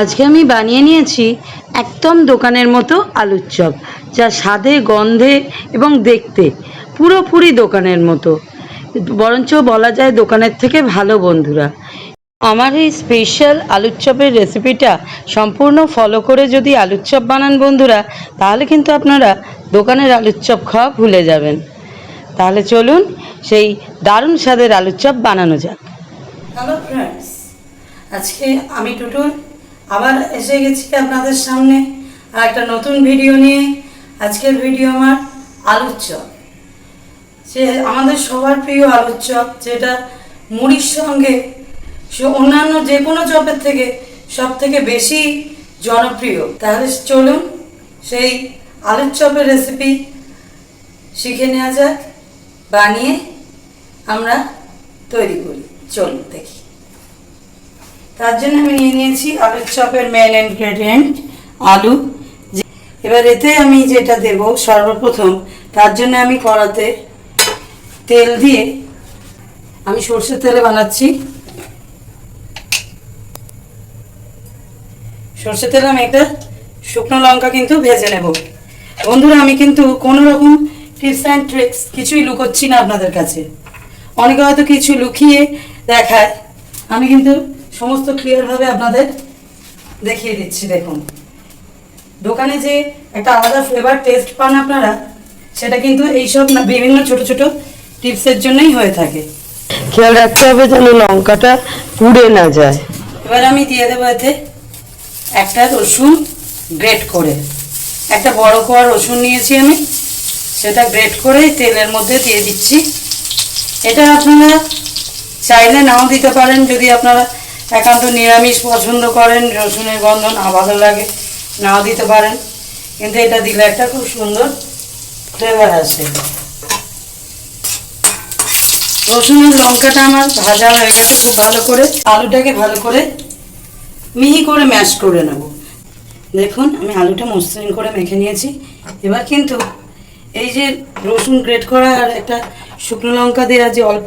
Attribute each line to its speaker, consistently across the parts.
Speaker 1: আজকে আমি বানিয়ে নিয়েছি একদম দোকানের মতো আলুর চপ, যা স্বাদে, গন্ধে এবং দেখতে পুরোপুরি দোকানের মতো। বরঞ্চ বলা যায় দোকানের থেকে ভালো বন্ধুরা। আমার এই স্পেশাল আলুর চপের রেসিপিটা সম্পূর্ণ ফলো করে যদি আলুর চপ বানান বন্ধুরা, তাহলে কিন্তু আপনারা দোকানের আলুর চপ খাওয়া ভুলে যাবেন। তাহলে চলুন সেই দারুণ স্বাদের আলুর চপ বানানো যাক। হ্যালো ফ্রেন্ডস আজকে আমি টুটুল আবার এসে গেছি আপনাদের সামনে আর একটা নতুন ভিডিও নিয়ে। আজকের ভিডিও আমার আলুর চপ সে আমাদের সবার প্রিয় আলুর চপ যেটা মুড়ির সঙ্গে অন্যান্য যে কোনো চপের থেকে সব থেকে বেশি জনপ্রিয়। তাহলে চলুন সেই আলুর চপের রেসিপি শিখে নেওয়া যাক, বানিয়ে আমরা তৈরি করি। চলুন দেখি। তার জন্য আমি নিয়ে নিয়েছি আলুর চপের মেন ইনগ্রেডিয়েন্ট আলু। এবার এতে আমি যেটা দেব সর্বপ্রথম, তার জন্য আমি কড়াতে তেল দিয়ে আমি সর্ষের তেলে বানাচ্ছি। সর্ষের তেলে আমি একটা শুকনো লঙ্কা কিন্তু ভেজে নেব। বন্ধুরা, আমি কিন্তু কোনো রকম টিপস অ্যান্ড ট্রিক্স কিছুই লুকোচ্ছি না আপনাদের কাছে। অনেকে হয়তো কিছু লুকিয়ে দেখায়। আমি কিন্তু সমস্ত ক্লিয়ারভাবে আপনাদের দেখিয়ে দিচ্ছি দেখুন। দোকানে যে একটা আলাদা ফ্লেভার টেস্ট পান আপনারা সেটা কিন্তু এইসব না বিভিন্ন ছোট ছোট টিপসের জন্যই হয়ে থাকে।
Speaker 2: খেয়াল রাখতে হবে যেন লঙ্কাটা পুড়ে না যায়।
Speaker 1: এবার আমি দিয়ে দেবো এতে একটা রসুন গ্রেট করে। একটা বড় কোয়া রসুন নিয়েছি আমি সেটা গ্রেট করে তেলের মধ্যে দিয়ে দিচ্ছি। এটা আপনারা চাইলে নাও দিতে পারেন যদি আপনারা একান্ত নিরামিষ পছন্দ করেন, রসুনের গন্ধ না ভালো লাগে, নাও দিতে পারেন। কিন্তু এটা দিলে একটা খুব সুন্দর ফ্লেভার আছে। রসুনের লঙ্কাটা আমার ভাজা হয়ে গেছে খুব ভালো করে আলুটাকে ভালো করে মিহি করে ম্যাশ করে নেব। দেখুন, আমি আলুটা মসৃণ করে মেখে নিয়েছি। এবার কিন্তু এই যে রসুন গ্রেট করা আর একটা শুকনো লঙ্কা দেওয়া যে অল্প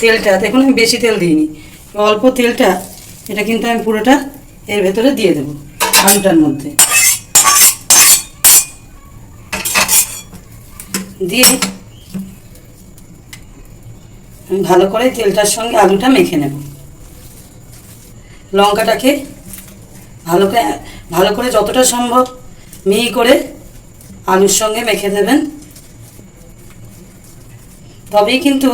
Speaker 1: তেলটা, দেখুন আমি বেশি তেল দিইনি, অল্প তেলটা এটা কিন্তু আমি পুরোটা এর ভেতরে দিয়ে দেবো, আলুটার মধ্যে। দিয়ে আমি ভালো করে তেলটার সঙ্গে আলুটা মেখে নেব। লঙ্কাটাকে ভালো করে ভালো করে যতটা সম্ভব মিহি করে আলুর সঙ্গে মেখে দেবেন। তবেই কিন্তু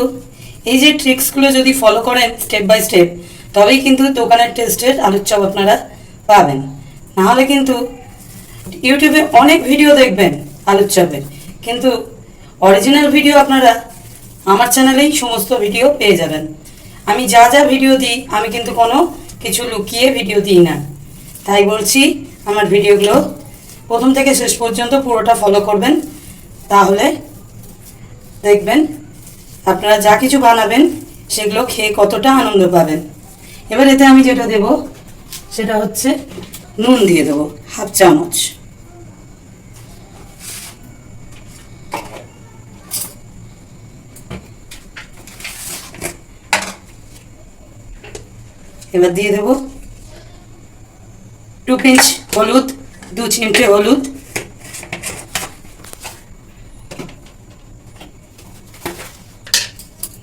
Speaker 1: এই যে ট্রিক্সগুলো যদি ফলো করেন স্টেপ বাই স্টেপ তবেই কিন্তু দোকানের টেস্টের আলুর চপ আপনারা পাবেন। নাহলে কিন্তু ইউটিউবে অনেক ভিডিও দেখবেন আলুর চপের কিন্তু অরিজিনাল ভিডিও আপনারা আমার চ্যানেলেই সমস্ত ভিডিও পেয়ে যাবেন। আমি যা যা ভিডিও দিই, আমি কিন্তু কোনো কিছু লুকিয়ে ভিডিও দিই না। তাই বলছি, আমার ভিডিওগুলো প্রথম থেকে শেষ পর্যন্ত পুরোটা ফলো করবেন। তাহলে দেখবেন আপনারা যা কিছু বানাবেন, সেগুলো খেয়ে কতটা আনন্দ পাবেন। এবার এতে আমি যেটা দেব, সেটা হচ্ছে নুন দিয়ে দেবো, হাফ চামচ। এবার দিয়ে দেবো টু পিঞ্চ হলুদ, দু চিমটে হলুদ।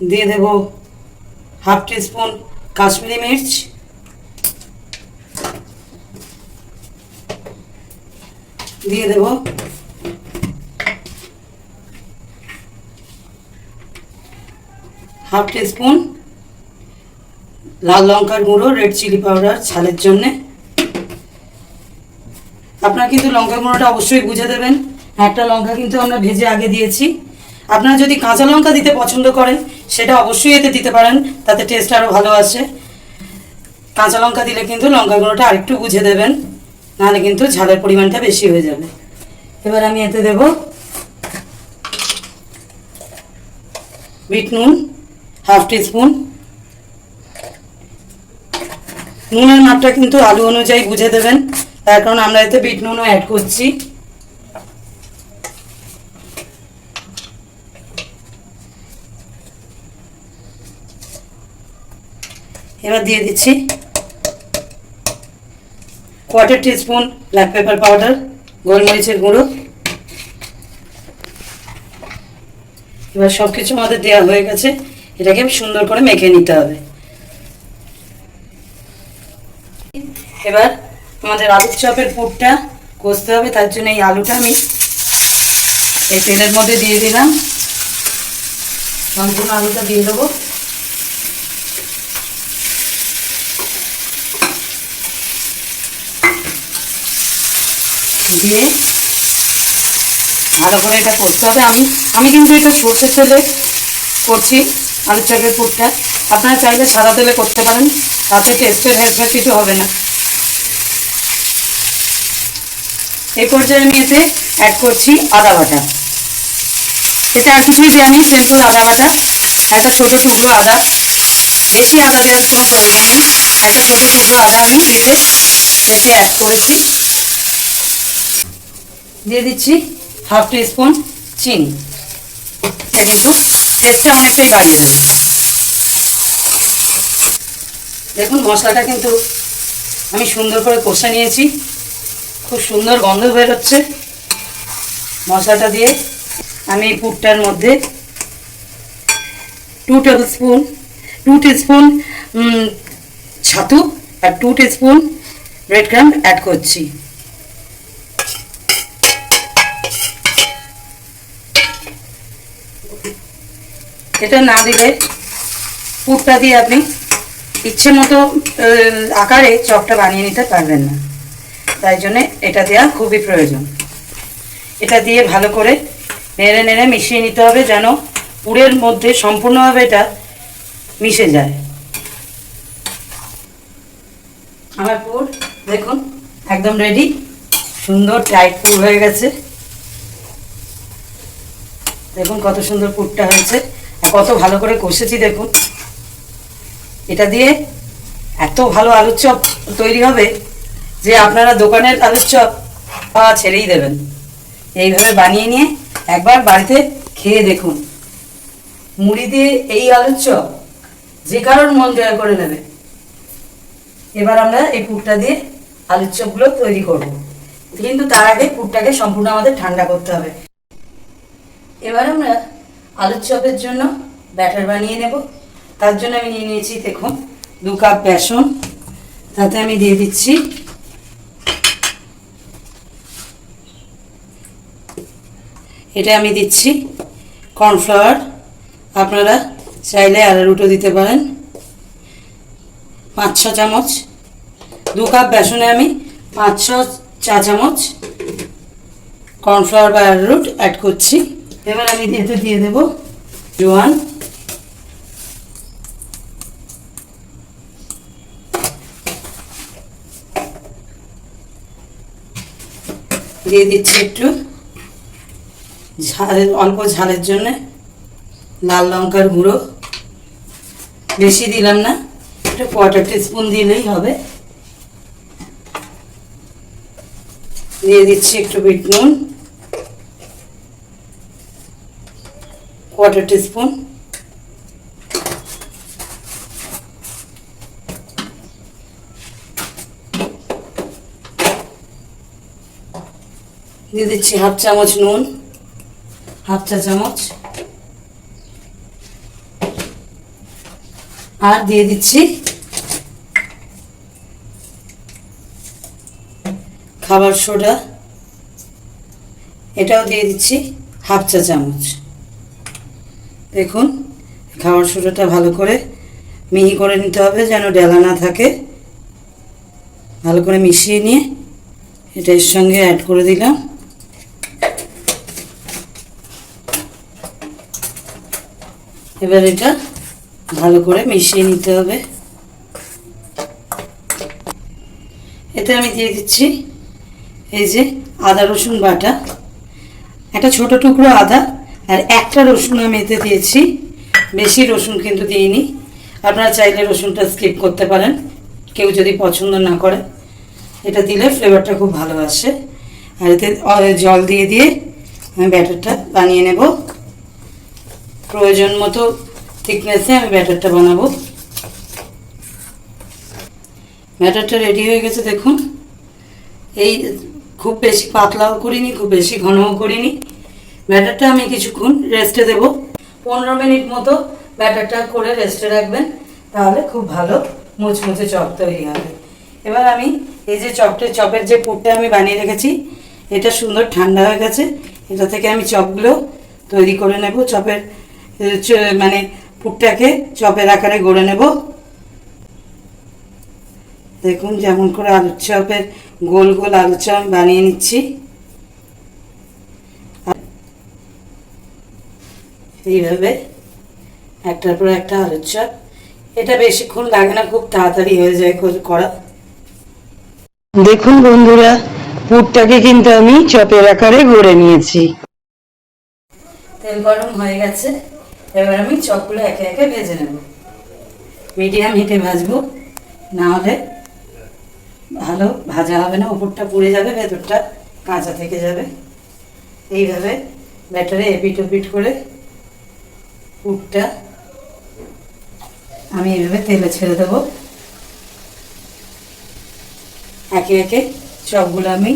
Speaker 1: দিয়ে দেবো হাফ টিস্পুন কাশ্মীরি মির্চ। দিয়ে দেবো। হাফ টিস্পুন লাল লঙ্কার গুঁড়ো, রেড চিলি পাউডার ছালের জন্যে। আপনারা কিন্তু লঙ্কা গুঁড়োটা অবশ্যই বুঝে দেবেন। একটা লঙ্কা কিন্তু আমরা ভেজে আগে দিয়েছি। আপনারা যদি কাঁচা লঙ্কা দিতে পছন্দ করেন সেটা অবশ্যই এতে দিতে পারেন, তাতে টেস্ট আরও ভালো আসে কাঁচা লঙ্কা দিলে কিন্তু লঙ্কা গুঁড়োটা আরেকটু বুঝে দেবেন, নাহলে কিন্তু ঝালের পরিমাণটা বেশি হয়ে যাবে। এবার আমি এতে দেব বিট নুন, হাফ টিস্পুন। নুনের মাপটা কিন্তু আলু অনুযায়ী বুঝে দেবেন, তার কারণ আমরা এতে বিট নুনও অ্যাড করছি। এবার দিয়ে দিচ্ছি quarter teaspoon black pepper powder গোলমরিচের গুঁড়ো। এবার সব কিছু আমাদের দেওয়া হয়ে গেছে। এটাকে সুন্দর করে মেখে নিতে হবে। এবার আমাদের আলুর চপের পুরটা কষতে হবে, তার জন্য এই আলুটা আমি এই তেলের মধ্যে দিয়ে দিলাম। সম্পূর্ণ আলুটা দিয়ে দেবো। দিয়ে ভালো করে এটা করতে হবে। আমি আমি কিন্তু এটা সর্ষের তেলে করছি আলুর চপের পুরটা। আপনারা চাইলে সাদা তেলে করতে পারেন, তাতে টেস্টের কিছু হবে না। এই পর্যায়ে আমি এতে অ্যাড করছি আদা বাটা। এতে আর কিছুই দেওয়া নেই আদা বাটা, একটা ছোটো টুকরো আদা, বেশি আদা দেওয়ার কোনো প্রয়োজন নেই। একটা ছোটো টুকরো আদা আমি কেটে এতে অ্যাড করেছি। দিয়ে দিচ্ছি হাফ টি স্পুন চিনি। এটা কিন্তু টেস্টটা অনেকটাই বাড়িয়ে দেবে। দেখুন, মশলাটা কিন্তু আমি সুন্দর করে কষে নিয়েছি। খুব সুন্দর গন্ধ বেরোচ্ছে মশলাটা দিয়ে আমি পুরটার মধ্যে two tablespoon two spoon ছাতু আর two spoon bread crumb add করছি। এটা না দিলে পুরটা দিয়ে আপনি ইচ্ছে মতো আকারে চপটা বানিয়ে নিতে পারবেন না। তাই জন্যে এটা দেওয়া খুবই প্রয়োজন। এটা দিয়ে ভালো করে নেড়ে নেড়ে মিশিয়ে নিতে হবে যেন পুরের মধ্যে সম্পূর্ণভাবে এটা মিশে যায়। আমার পুর দেখুন একদম রেডি সুন্দর টাইট পুর হয়ে গেছে। দেখুন কত সুন্দর পুরটা হয়েছে। কত ভালো করে কষেছি দেখুন। এটা দিয়ে এত ভালো আলুর চপ তৈরি হবে যে আপনারা দোকানের আলুর চপ পাওয়া ছেড়েই দেবেন। এইভাবে বানিয়ে নিয়ে একবার বাড়িতে খেয়ে দেখুন। মুড়ি দিয়ে এই আলুর চপ যে কারোর মন জয় করে নেবে। এবার আমরা এই পুরটা দিয়ে আলুর চপগুলো তৈরি করব। কিন্তু তার আগে পুরটাকে সম্পূর্ণ আমাদের ঠান্ডা করতে হবে। এবার আমরা আলুর চপের জন্য ব্যাটার বানিয়ে নেব। তার জন্য আমি নিয়ে নিয়েছি, দেখুন, দু কাপ বেসন। তাতে আমি দিয়ে দিচ্ছি এটা আমি দিচ্ছি কর্নফ্লাওয়ার। আপনারা চাইলে আরারুটও দিতে পারেন। পাঁচ, ছ চামচ। দু কাপ বেসনে আমি পাঁচ, ছ চা চামচ কর্নফ্লাওয়ার বা অ্যারারুট অ্যাড করছি। এবার আমি এতে দিয়ে দেবো। জোয়ান দিয়ে দিচ্ছি একটু ঝাল অল্প ঝালের জন্য লাল লঙ্কার গুঁড়ো। বেশি দিলাম না। একটা কোয়ার্টার টিস্পুন দিলেই হবে। দিয়ে দিচ্ছি একটু বিট নুন। কোয়ার্টার টিস্পুন দিয়ে দিচ্ছি হাফ চামচ নুন, হাফ চা চামচ। আর দিয়ে দিচ্ছি খাবার সোডা। এটাও দিয়ে দিচ্ছি হাফ চা চামচ। দেখুন খাবার সোডাটা ভালো করে মিহি করে নিতে হবে যেন ডেলা না থাকে। ভালো করে মিশিয়ে নিয়ে এটা এর সঙ্গে অ্যাড করে দিলাম। এবার এটা ভালো করে মিশিয়ে নিতে হবে। এতে আমি দিয়ে দিচ্ছি এই যে আদা রসুন বাটা। একটা ছোট টুকরো আদা। আর একটা রসুন আমি এতে দিয়েছি। বেশি রসুন কিন্তু দিইনি। আপনারা চাইলে রসুনটা স্কিপ করতে পারেন। কেউ যদি পছন্দ না করে, এটা দিলে ফ্লেভারটা খুব ভালো আসে। আর এতে জল দিয়ে দিয়ে আমি ব্যাটারটা বানিয়ে নেব। প্রয়োজন মতো থিকনেসে আমি ব্যাটারটা বানাবো। ব্যাটারটা রেডি হয়ে গেছে, দেখুন। এই খুব বেশি পাতলাও করিনি, খুব বেশি ঘনও করিনি। ব্যাটারটা আমি কিছুক্ষণ রেস্টে দেব। পনেরো মিনিট মতো ব্যাটারটা করে রেস্টে রাখবেন, তাহলে খুব ভালো মুচমুচে চপ তৈরি হবে। এবার আমি এই যে চপটের চপের যে পুরটা আমি বানিয়ে রেখেছি, এটা সুন্দর ঠান্ডা হয়ে গেছে। এটা থেকে আমি চপগুলো তৈরি করে নেব। চপের মানে পুরটাকে চপের আকারে গড়ে নেব। দেখুন, যেমন করে আলুর চপের গোল গোল আলুর চপ বানিয়ে নিচ্ছি। এইভাবে একটার পর একটা আলুর চপ এটা বেশিক্ষণ লাগে না খুব তাড়াতাড়ি হয়ে যায় করা।
Speaker 2: দেখুন বন্ধুরা পুরটাকে কিন্তু আমি চপের আকারে গড়ে নিয়েছি।
Speaker 1: তেল গরম হয়ে গেছে এবার আমি চপগুলো একে একে ভেজে নেব। মিডিয়াম হিটে ভাজবো না হলে ভালো ভাজা হবে না উপরটা পুড়ে যাবে ভেতরটা কাঁচা থেকে যাবে। এইভাবে ব্যাটারে এপিট ওপিট করে পুরটা আমি এইভাবে তেলে ছেড়ে দেবো। একে একে চপগুলো আমি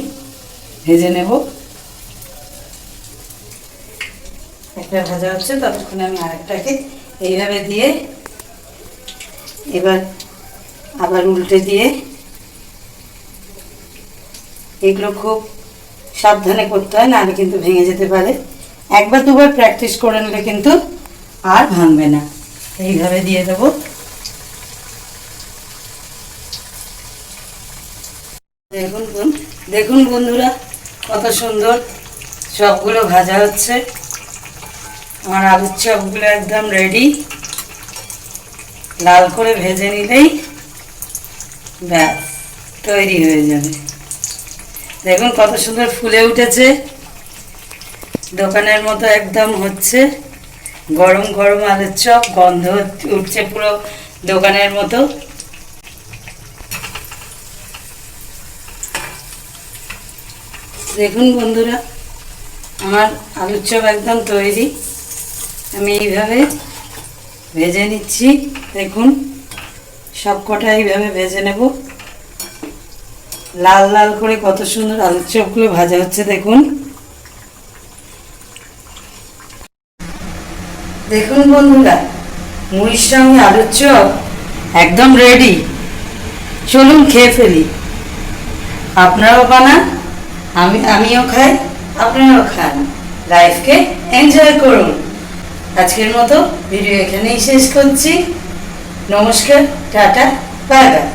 Speaker 1: ভেজে নেব। একটা ভাজা হচ্ছে, ততক্ষণে আমি আরেকটাকে এইভাবে দিয়ে এবার আবার উল্টে দিয়ে এগুলো খুব সাবধানে করতে হয়, নাহলে কিন্তু ভেঙে যেতে পারে। একবার দুবার প্র্যাকটিস করে নিলে কিন্তু আর ভাঙবে না। এইভাবে দিয়ে দেবো। দেখুন দেখুন বন্ধুরা, কত সুন্দর সবগুলো ভাজা হচ্ছে। আমার আলুর চপগুলো একদম রেডি লাল করে ভেজে নিলেই ব্যাস, তৈরি হয়ে যাবে। দেখুন কত সুন্দর ফুলে উঠেছে। দোকানের মতো একদম হচ্ছে। গরম গরম আলুর চপ, গন্ধ উঠছে পুরো দোকানের মতো। দেখুন বন্ধুরা, আমার আলুর চপ একদম তৈরি। আমি এইভাবে ভেজে নিচ্ছি। দেখুন, সব কটা এইভাবে ভেজে নেব। লাল লাল করে কত সুন্দর আলুর চপগুলো ভাজা হচ্ছে, দেখুন। দেখুন বন্ধুরা মুড়ির সঙ্গে আলুর চপ একদম রেডি চলুন খেয়ে ফেলি। আপনারাও বানান, আমি, আমিও খাই, আপনারাও খান। লাইফকে এনজয় করুন। আজকের মতো ভিডিও এখানেই শেষ করছি। নমস্কার, টাটা বাই বাই